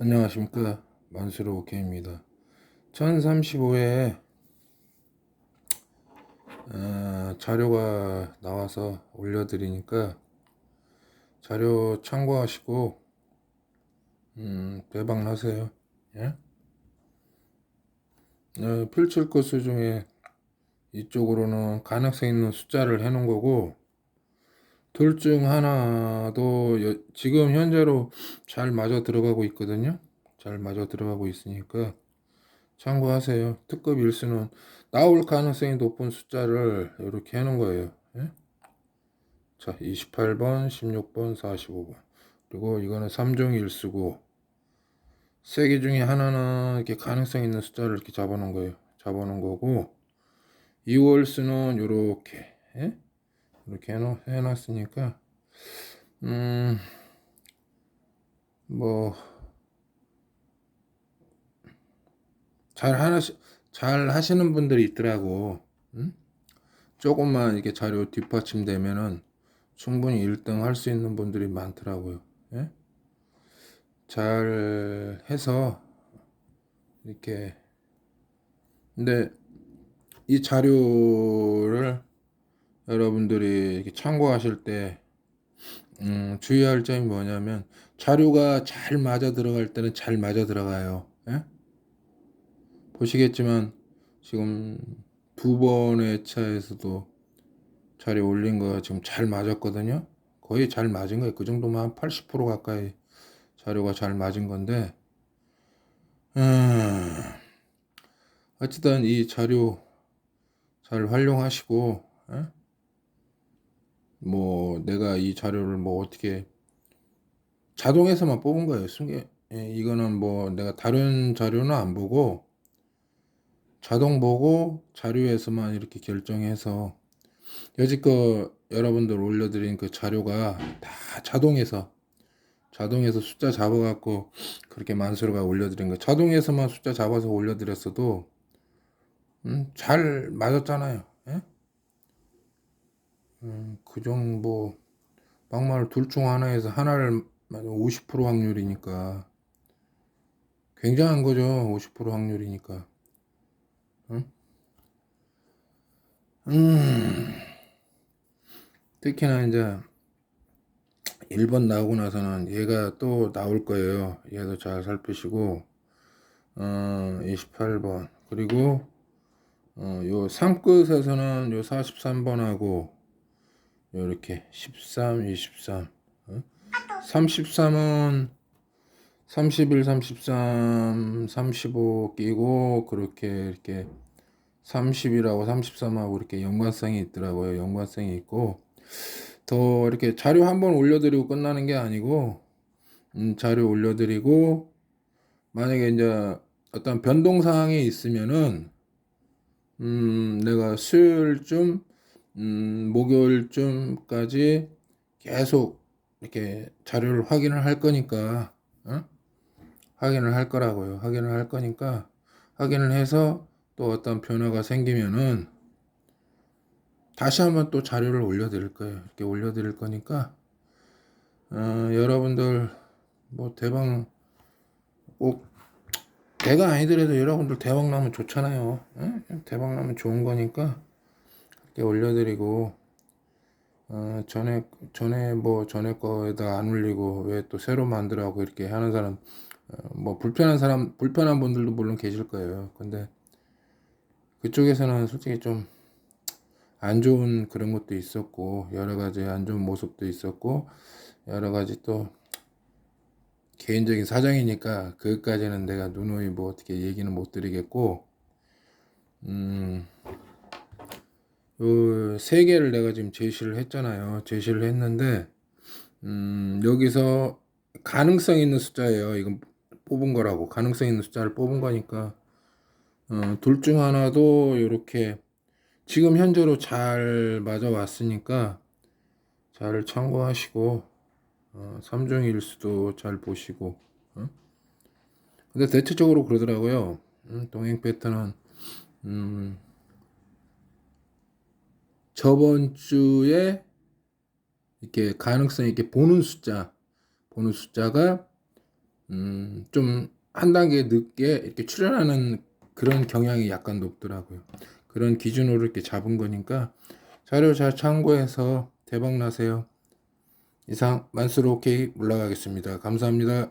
안녕하십니까. 만수르 오케이입니다. 1035회 어, 자료가 나와서 올려드리니까 자료 참고하시고 음, 나세요. 예? 어, 펼칠 것수 중에 이쪽으로는 가능성 있는 숫자를 해 놓은 거고 둘 중 하나도 여- 지금 현재로 잘 맞아 들어가고 있거든요. 잘 맞아 들어가고 있으니까 참고하세요. 특급 일수는 나올 가능성이 높은 숫자를 이렇게 해놓은 거예요. 예? 자, 28번, 16번, 45번. 그리고 이거는 3종 일수고 세개 중에 하나는 이렇게 가능성 있는 숫자를 이렇게 잡아놓은 거예요. 잡아놓은 거고 2월수는 이렇게 예? 이렇게 해놓, 해놨으니까 음, 뭐, 잘 하시, 잘 하시는 분들이 있더라고. 응? 조금만 이렇게 자료 뒷받침되면은 충분히 1등 할 수 있는 분들이 많더라고요. 예? 잘 해서 이렇게 근데 이 자료를 여러분들이 이렇게 참고하실 때 음, 주의할 점이 뭐냐면 자료가 잘 맞아 들어갈 때는 잘 맞아 들어가요. 예? 보시겠지만 지금 두 번의 차에서도 자료 올린 거 지금 잘 맞았거든요. 거의 잘 맞은 거예요. 그 정도면 한 80% 가까이 자료가 잘 맞은 건데 음, 어쨌든 이 자료 잘 활용하시고 예? 뭐 내가 이 자료를 뭐 어떻게 자동에서만 뽑은 거예요. 승계 예, 이거는 뭐 내가 다른 자료는 안 보고 자동 보고 자료에서만 이렇게 결정해서 여지껏 여러분들 올려드린 그 자료가 다 자동에서 자동에서 숫자 잡아갖고 그렇게 만수르가 올려드린 거 자동에서만 숫자 잡아서 올려드렸어도 음, 잘 맞았잖아요. 예? 음, 그정 뭐 막말 둘 중 하나에서 하나를 50% 확률이니까 굉장한 거죠. 50% 확률이니까. 응? 음, 특히나 이제 1번 나오고 나서는 얘가 또 나올 거예요. 얘도 잘 살피시고, 어, 28번. 그리고, 어, 요 3끝에서는 요 43번하고, 요렇게 13, 23. 어? 33은 31, 33, 35 끼고 그렇게 이렇게 30이라고 33하고 이렇게 연관성이 있더라고요. 연관성이 있고 더 이렇게 자료 한번 올려드리고 끝나는 게 아니고 음, 자료 올려드리고 만약에 이제 어떤 변동 사항이 있으면은 음, 내가 수요일쯤 음, 목요일쯤까지 계속 이렇게 자료를 확인을 할 거니까 어? 확인을 할 거라고요. 확인을 할 거니까 확인을 해서 또 어떤 변화가 생기면은 다시 한번 또 자료를 올려드릴 거예요. 이렇게 올려드릴 거니까 어, 여러분들 뭐 대박 꼭 내가 아니더라도 여러분들 대박 나면 좋잖아요. 예? 대박 나면 좋은 거니까 올려드리고 어, 전에 전에 뭐 전에 거에다 안 올리고 왜 또 새로 만들라고 이렇게 하는 사람 어, 뭐 불편한 사람 불편한 분들도 물론 계실 거예요. 근데 그쪽에서는 솔직히 좀 안 좋은 그런 것도 있었고 여러 가지 안 좋은 모습도 있었고 여러 가지 또 개인적인 사정이니까 그것까지는 내가 누누이 뭐 어떻게 얘기는 못 드리겠고 음. 요세 개를 내가 지금 제시를 했잖아요. 제시를 했는데 음, 여기서 가능성 있는 숫자예요. 이건 뽑은 거라고 가능성 있는 숫자를 뽑은 거니까 어, 둘 중 하나도 이렇게 지금 현재로 잘 맞아 왔으니까 잘 참고하시고 어, 3중 일수도 잘 보시고 어? 근데 대체적으로 그러더라고요. 음, 동행 패턴은 음, 저번 주에 이렇게 가능성 있게 보는 숫자, 보는 숫자가 음, 좀 한 단계 늦게 이렇게 출연하는 그런 경향이 약간 높더라고요. 그런 기준으로 이렇게 잡은 거니까 자료 잘 참고해서 대박 나세요. 이상 만수로 오케이 올라가겠습니다. 감사합니다.